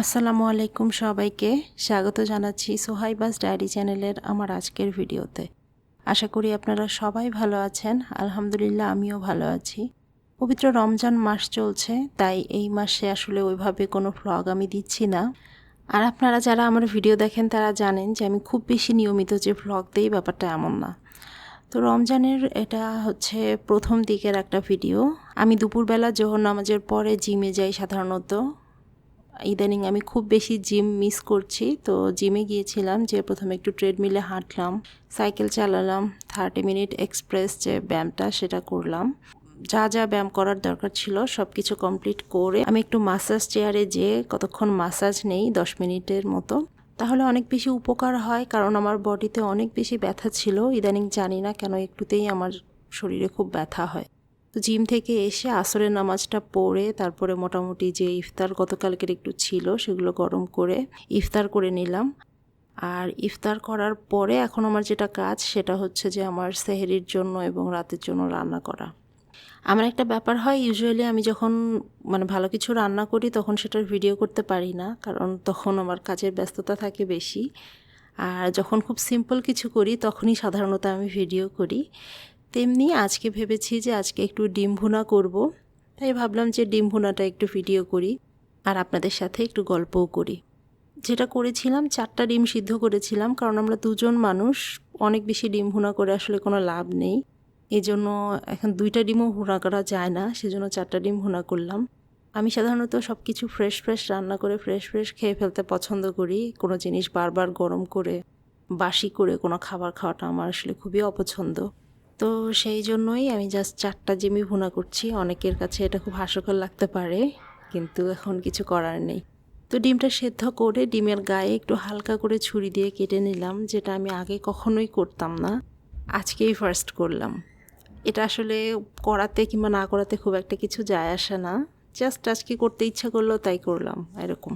আসসালামু আলাইকুম সবাইকে। স্বাগত জানাচ্ছি সোহাইবাস ডায়েরি চ্যানেলের আমার আজকের ভিডিওতে। আশা করি আপনারা সবাই ভালো আছেন। আলহামদুলিল্লাহ আমিও ভালো আছি। পবিত্র রমজান মাস চলছে, তাই এই মাসে আসলে ওইভাবে কোনো ভ্লগ আমি দিচ্ছি না। আর আপনারা যারা আমার ভিডিও দেখেন, তারা জানেন যে আমি খুব বেশি নিয়মিত যে ভ্লগ দিই, ব্যাপারটা এমন না। তো রমজানের এটা হচ্ছে প্রথম দিকের একটা ভিডিও। আমি দুপুরবেলা জোহর নামাজের পরে জিমে যাই সাধারণত। ইদানিং আমি খুব বেশি জিম মিস করছি। তো জিমে গিয়েছিলাম যে প্রথমে একটু ট্রেডমিলে হাঁটলাম সাইকেল চালালাম থার্টি মিনিট এক্সপ্রেস যে ব্যায়ামটা সেটা করলাম। যা যা ব্যায়াম করার দরকার ছিল সব কিছু কমপ্লিট করে আমি একটু মাসাজ চেয়ারে যেয়ে কতক্ষণ মাসাজ নেই, দশ মিনিটের মতো। তাহলে অনেক বেশি উপকার হয় কারণ আমার বডিতে অনেক বেশি ব্যথা ছিল। ইদানিং জানি না কেন একটুতেই আমার শরীরে খুব ব্যথা হয়। তো জিম থেকে এসে আসরের নামাজটা পড়ে, তারপরে মোটামুটি যে ইফতার গতকালকের একটু ছিল সেগুলো গরম করে ইফতার করে নিলাম। আর ইফতার করার পরে এখন আমার যেটা কাজ সেটা হচ্ছে যে আমার সেহেরির জন্য এবং রাতের জন্য রান্না করা। আমার একটা ব্যাপার হয় ইউজুয়ালি আমি যখন মানে ভালো কিছু রান্না করি তখন সেটার ভিডিও করতে পারি না, কারণ তখন আমার কাজের ব্যস্ততা থাকে বেশি। আর যখন খুব সিম্পল কিছু করি তখনই সাধারণত আমি ভিডিও করি। তেমনি আজকে ভেবেছি যে আজকে একটু ডিম ভুনা করব। তাই ভাবলাম যে ডিম ভুনাটা একটু ভিডিও করি আর আপনাদের সাথে একটু গল্পও করি। যেটা করেছিলাম, চারটা ডিম সিদ্ধ করেছিলাম, কারণ আমরা দুজন মানুষ, অনেক বেশি ডিম ভুনা করে আসলে কোনো লাভ নেই। এই জন্য এখন দুইটা ডিমও ভুনা করা যায় না, সেজন্য চারটা ডিম ভুনা করলাম। আমি সাধারণত সব কিছু ফ্রেশ ফ্রেশ রান্না করে ফ্রেশ ফ্রেশ খেয়ে ফেলতে পছন্দ করি। কোনো জিনিস বারবার গরম করে, বাসি করে কোনো খাবার খাওয়াটা আমার আসলে খুবই অপছন্দ। তো সেই জন্যই আমি জাস্ট চারটা জিমি ভুনা করছি। অনেকের কাছে এটা খুব হাস্যকর লাগতে পারে, কিন্তু এখন কিছু করার নেই। তো ডিমটা সেদ্ধ করে ডিমের গায়ে একটু হালকা করে ছুরি দিয়ে কেটে নিলাম, যেটা আমি আগে কখনোই করতাম না। আজকেই ফার্স্ট করলাম। এটা আসলে করাতে কিংবা না করাতে খুব একটা কিছু যায় আসে না। জাস্ট আজকে করতে ইচ্ছা করল তাই করলাম, এরকম।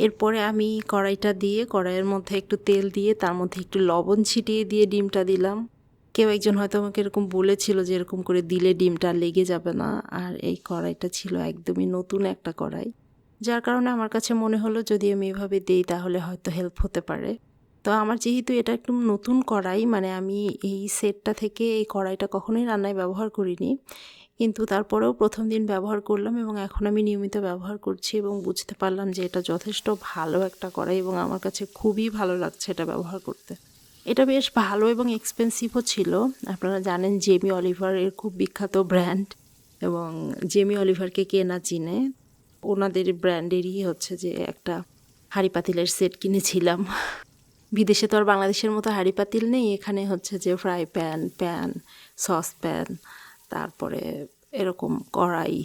এরপরে আমি কড়াইটা দিয়ে, কড়াইয়ের মধ্যে একটু তেল দিয়ে, তার মধ্যে একটু লবণ ছিটিয়ে দিয়ে ডিমটা দিলাম। কেউ একজন হয়তো আমাকে এরকম বলেছিল যে এরকম করে দিলে ডিমটা লেগে যাবে না, আর এই কড়াইটা ছিল একদমই নতুন একটা কড়াই। যার কারণে আমার কাছে মনে হলো, যদি আমি এভাবে দিই তাহলে হয়তো হেল্প হতে পারে। তো আমার যেহেতু এটা একদম নতুন কড়াই মানে আমি এই সেটটা থেকে এই কড়াইটা কখনোই রান্নায় ব্যবহার করিনি কিন্তু তারপরেও প্রথম দিন ব্যবহার করলাম এবং এখন আমি নিয়মিত ব্যবহার করছি এবং বুঝতে পারলাম যে এটা যথেষ্ট ভালো একটা কড়াই এবং আমার কাছে খুবই ভালো লাগছে এটা ব্যবহার করতে। এটা বেশ ভালো এবং এক্সপেন্সিভও ছিল। আপনারা জানেন জেমি অলিভার এর খুব বিখ্যাত ব্র্যান্ড এবং জেমি অলিভারকে কে না চিনে, ওনাদের ব্র্যান্ডেরই হচ্ছে যে একটা হাঁড়ি পাতিলের সেট কিনেছিলাম। বিদেশে তো আর বাংলাদেশের মতো হাঁড়ি পাতিল নেই, এখানে হচ্ছে যে fry pan pan sauce pan তারপরে এরকম কড়াই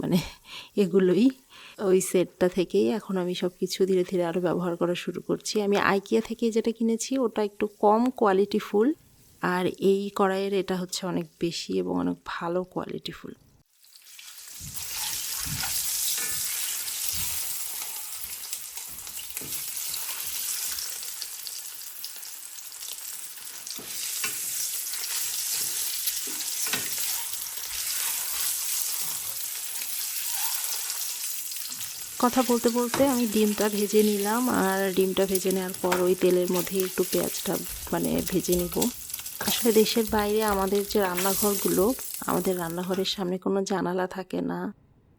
মানে এগুলোই ওই সেটটা থেকেই এখন আমি সব কিছু ধীরে ধীরে আরও ব্যবহার করা শুরু করছি। আমি আইকিয়া থেকে যেটা কিনেছি ওটা একটু কম কোয়ালিটি ফুল, আর এই কড়াইয়ের এটা হচ্ছে অনেক বেশি এবং অনেক ভালো কোয়ালিটিফুল কথা বলতে বলতে আমি ডিমটা ভেজে নিলাম আর ডিমটা ভেজে নেওয়ার পর ওই তেলের মধ্যে একটু পেঁয়াজটা মানে ভেজে নিব। আসলে দেশের বাইরে আমাদের যে রান্নাঘরগুলো, আমাদের রান্নাঘরের সামনে কোনো জানালা থাকে না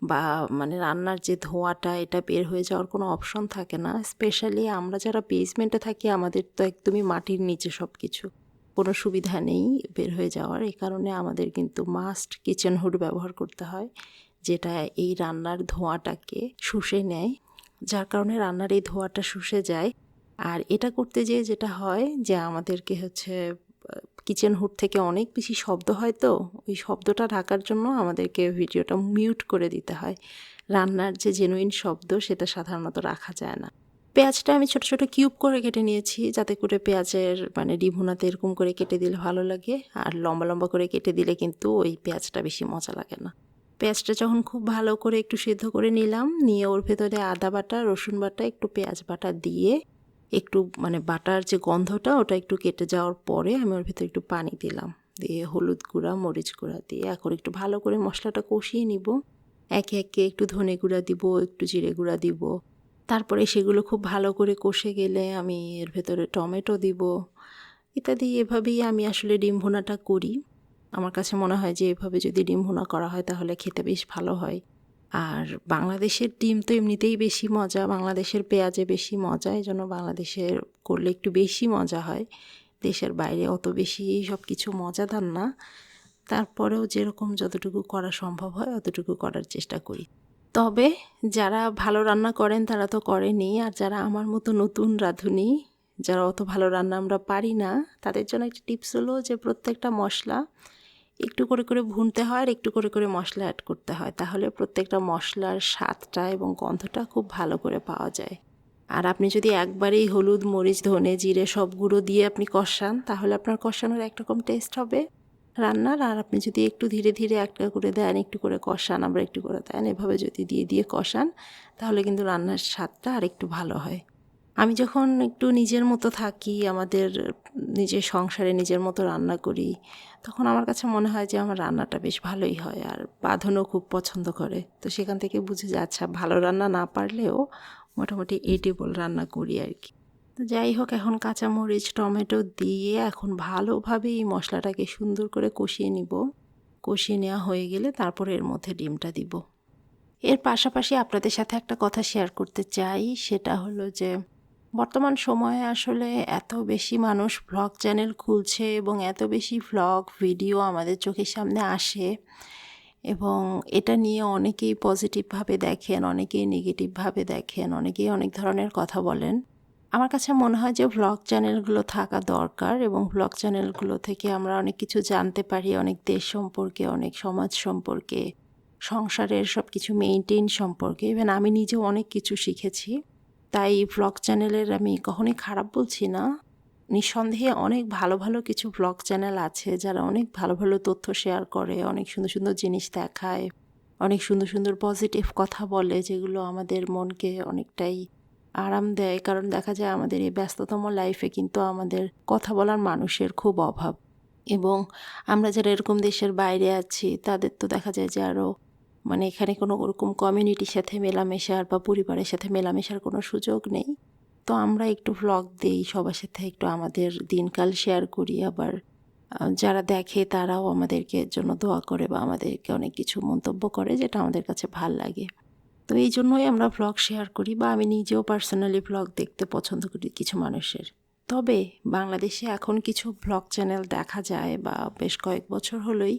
বা মানে রান্নার যে ধোঁয়াটা, এটা বের হয়ে যাওয়ার কোনো অপশন থাকে না। স্পেশালি আমরা যারা বেসমেন্টে থাকি, আমাদের তো একদমই মাটির নিচে সব কিছু কোনো সুবিধা নেই বের হয়ে যাওয়ার। এই কারণে আমাদের কিন্তু মাস্ট কিচেন হুড ব্যবহার করতে হয়। যেটা এই রান্নার ধোঁয়াটাকে শুষে নেয়, যার কারণে রান্নার এই ধোঁয়াটা শুষে যায়। আর এটা করতে যেয়ে যেটা হয় যে আমাদেরকে হচ্ছে কিচেন হুড থেকে অনেক বেশি শব্দ হয় তো, ওই শব্দটা ঢাকার জন্য আমাদেরকে ভিডিওটা মিউট করে দিতে হয়। রান্নার যে জেনুইন শব্দ সেটা সাধারণত রাখা যায় না। পেঁয়াজটা আমি ছোট ছোট কিউব করে কেটে নিয়েছি, যাতে করে পেঁয়াজের মানে ডিভুনাতে এরকম করে কেটে দিলে ভালো লাগে, আর লম্বা লম্বা করে কেটে দিলে কিন্তু ওই পেঁয়াজটা বেশি মজা লাগে না। পেঁয়াজটা যখন খুব ভালো করে একটু সেদ্ধ করে নিলাম, নিয়ে ওর ভেতরে আদা বাটা, রসুন বাটা, একটু পেঁয়াজ বাটা দিয়ে একটু মানে বাটার যে গন্ধটা ওটা একটু কেটে যাওয়ার পরে আমি ওর ভিতরে একটু পানি দিলাম। দিয়ে হলুদ গুঁড়া, মরিচ গুঁড়া দিয়ে এখন একটু ভালো করে মশলাটা কষিয়ে নিব। একে একে একটু ধনে গুঁড়া দিব, একটু জিরে গুঁড়া দিব। তারপরে সেগুলো খুব ভালো করে কষে গেলে আমি এর ভেতরে টমেটো দিব। ইত্যাদি এভাবেই আমি আসলে ডিম ভোনাটা করি। আমার কাছে মনে হয় যে এভাবে যদি ডিম ভুনা করা হয় তাহলে খেতে বেশ ভালো হয়। আর বাংলাদেশের ডিম তো এমনিতেই বেশি মজা, বাংলাদেশের পেঁয়াজে বেশি মজা এই জন্য বাংলাদেশের করলে একটু বেশি মজা হয়। দেশের বাইরে অত বেশি সব কিছু মজাদার না। তারপরেও যেরকম যতটুকু করা সম্ভব হয় অতটুকু করার চেষ্টা করি। তবে যারা ভালো রান্না করেন তারা তো করেনি আর যারা আমার মতো নতুন রাঁধুনি, যারা অত ভালো রান্না আমরা পারি না, তাদের জন্য একটা টিপস হলো যে প্রত্যেকটা মশলা একটু করে করে ভুনতে হয় আর একটু করে করে মশলা অ্যাড করতে হয়। তাহলে প্রত্যেকটা মশলার স্বাদটা এবং গন্ধটা খুব ভালো করে পাওয়া যায়। আর আপনি যদি একবারেই হলুদ, মরিচ, ধনে, জিরে সব গুঁড়ো দিয়ে আপনি কষান, তাহলে আপনার কষানোর একরকম টেস্ট হবে রান্নার। আর আপনি যদি একটু ধীরে ধীরে একটা করে দেন, একটু করে কষান, আবার একটু করে দেন, এভাবে যদি দিয়ে দিয়ে কষান, তাহলে কিন্তু রান্নার স্বাদটা আর একটু ভালো হয়। আমি যখন একটু নিজের মতো থাকি, আমাদের নিজের সংসারে নিজের মতো রান্না করি, তখন আমার কাছে মনে হয় যে আমার রান্নাটা বেশ ভালোই হয় আর বাঁধনও খুব পছন্দ করে। তো সেখান থেকে বুঝে যে আচ্ছা ভালো রান্না না পারলেও মোটামুটি এটেবল রান্না করি আর কি। তো যাই হোক, এখন কাঁচামরিচ, টমেটো দিয়ে এখন ভালোভাবে এই মশলাটাকে সুন্দর করে কষিয়ে নিব। কষিয়ে নেওয়া হয়ে গেলে তারপরে এর মধ্যে ডিমটা দিব। এর পাশাপাশি আপনাদের সাথে একটা কথা শেয়ার করতে চাই, সেটা হলো যে বর্তমান সময়ে আসলে এত বেশি মানুষ ভ্লগ চ্যানেল খুলছে এবং এত বেশি ভ্লগ ভিডিও আমাদের চোখের সামনে আসে এবং এটা নিয়ে অনেকেই পজিটিভভাবে দেখেন, অনেকেই নেগেটিভভাবে দেখেন, অনেকেই অনেক ধরনের কথা বলেন। আমার কাছে মনে হয় যে ভ্লগ চ্যানেলগুলো থাকা দরকার এবং ভ্লগ চ্যানেলগুলো থেকে আমরা অনেক কিছু জানতে পারি, অনেক দেশ সম্পর্কে, অনেক সমাজ সম্পর্কে, সংসারের সব কিছু মেনটেন সম্পর্কে। ইভেন আমি নিজেও অনেক কিছু শিখেছি। তাই ভ্লগ চ্যানেলের আমি কখনোই খারাপ বলছি না। নিঃসন্দেহে অনেক ভালো ভালো কিছু ভ্লগ চ্যানেল আছে যারা অনেক ভালো ভালো তথ্য শেয়ার করে, অনেক সুন্দর সুন্দর জিনিস দেখায়, অনেক সুন্দর সুন্দর পজিটিভ কথা বলে, যেগুলো আমাদের মনকে অনেকটাই আরাম দেয়। কারণ দেখা যায় আমাদের এই ব্যস্ততম লাইফে কিন্তু আমাদের কথা বলার মানুষের খুব অভাব। এবং আমরা যারা এরকম দেশের বাইরে আছি, তাদের তো দেখা যায় যে আরও মানে এখানে কোনো ওরকম কমিউনিটির সাথে মেলামেশার বা পরিবারের সাথে মেলামেশার কোনো সুযোগ নেই। তো আমরা একটু ভ্লগ দিই, সবার সাথে একটু আমাদের দিনকাল শেয়ার করি। আবার যারা দেখে তারাও আমাদেরকে জন্য দোয়া করে বা আমাদেরকে অনেক কিছু মন্তব্য করে যেটা আমাদের কাছে ভালো লাগে। তো এই জন্যই আমরা ভ্লগ শেয়ার করি বা আমি নিজেও পার্সোনালি ভ্লগ দেখতে পছন্দ করি কিছু মানুষের। তবে বাংলাদেশে এখন কিছু ভ্লগ চ্যানেল দেখা যায় বা বেশ কয়েক বছর হলোই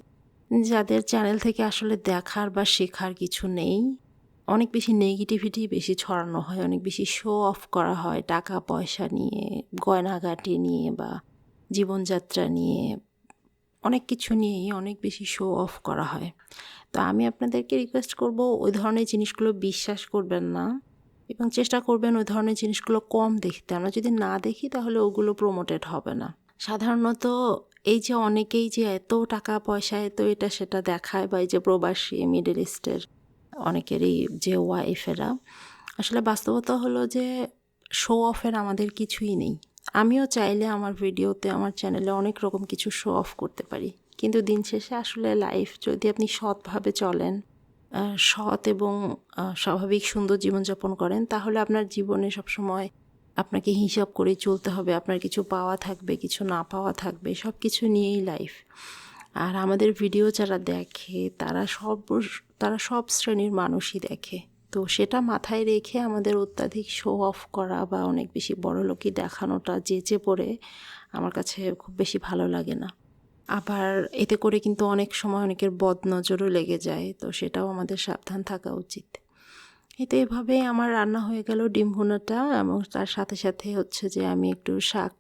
যাদের চ্যানেল থেকে আসলে দেখার বা শেখার কিছু নেই, অনেক বেশি নেগেটিভিটি বেশি ছড়ানো হয়, অনেক বেশি শো অফ করা হয় টাকা, পয়সা নিয়ে, গয়নাগাটি নিয়ে বা জীবনযাত্রা নিয়ে, অনেক কিছু নিয়েই অনেক বেশি শো অফ করা হয়। তো আমি আপনাদেরকে রিকোয়েস্ট করব ওই ধরনের জিনিসগুলো বিশ্বাস করবেন না এবং চেষ্টা করবেন ওই ধরনের জিনিসগুলো কম দেখতে। আমরা যদি না দেখি তাহলে ওগুলো প্রমোটেড হবে না। সাধারণত এই যে অনেকেই যে এত টাকা পয়সা এত এটা সেটা দেখায় বা এই যে প্রবাসী মিডল ইস্টের অনেকেরই যে ওয়াইফেরা আসলে বাস্তবতা হলো যে শো অফের আমাদের কিছুই নেই। আমিও চাইলে আমার ভিডিওতে, আমার চ্যানেলে অনেক রকম কিছু শো অফ করতে পারি। কিন্তু দিন শেষে আসলে লাইফ যদি আপনি সৎভাবে চলেন সৎ এবং স্বাভাবিক সুন্দর জীবনযাপন করেন, তাহলে আপনার জীবনে সবসময় আপনাকে হিসাব করে চলতে হবে। আপনার কিছু পাওয়া থাকবে, কিছু না পাওয়া থাকবে সব কিছু নিয়েই লাইফ আর আমাদের ভিডিও যারা দেখে, তারা সব তারা সব শ্রেণির মানুষই দেখে। তো সেটা মাথায় রেখে আমাদের অত্যাধিক শো অফ করা বা অনেক বেশি বড় লোকই দেখানোটা যেচে পড়ে আমার কাছে খুব বেশি ভালো লাগে না। আবার এতে করে কিন্তু অনেক সময় অনেকের বদনজরও লেগে যায়, তো সেটাও আমাদের সাবধান থাকা উচিত। এতে এভাবে আমার রান্না হয়ে গেল ডিম ভুনাটা এবং তার সাথে সাথে হচ্ছে যে আমি একটু শাক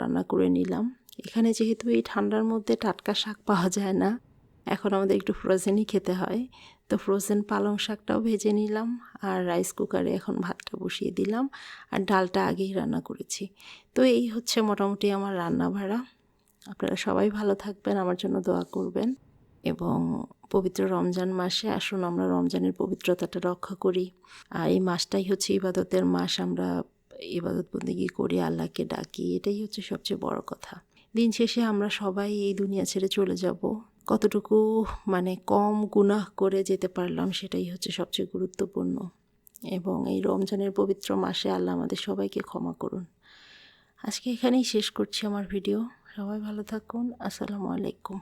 রান্না করে নিলাম। এখানে যেহেতু এই ঠান্ডার মধ্যে টাটকা শাক পাওয়া যায় না, এখন আমাদের একটু ফ্রোজেনই খেতে হয়। তো ফ্রোজেন পালং শাকটাও ভেজে নিলাম আর রাইস কুকারে এখন ভাতটা বসিয়ে দিলাম আর ডালটা আগেই রান্না করেছি। তো এই হচ্ছে মোটামুটি আমার রান্না ভাড়া আপনারা সবাই ভালো থাকবেন, আমার জন্য দোয়া করবেন। এবং পবিত্র রমজান মাসে আসুন, আমরা রমজানের পবিত্রতাটা রক্ষা করি। আর এই মাসটাই হচ্ছে ইবাদতের মাস, আমরা ইবাদত বন্দিগি করি, আল্লাহকে ডাকি, এটাই হচ্ছে সবচেয়ে বড় কথা। দিন শেষে আমরা সবাই এই দুনিয়া ছেড়ে চলে যাব। কতটুকু মানে কম গুনাহ করে যেতে পারলাম, সেটাই হচ্ছে সবচেয়ে গুরুত্বপূর্ণ। এবং এই রমজানের পবিত্র মাসে আল্লাহ আমাদের সবাইকে ক্ষমা করুন। আজকে এখানেই শেষ করছি আমার ভিডিও। সবাই ভালো থাকুন। আসসালামু আলাইকুম।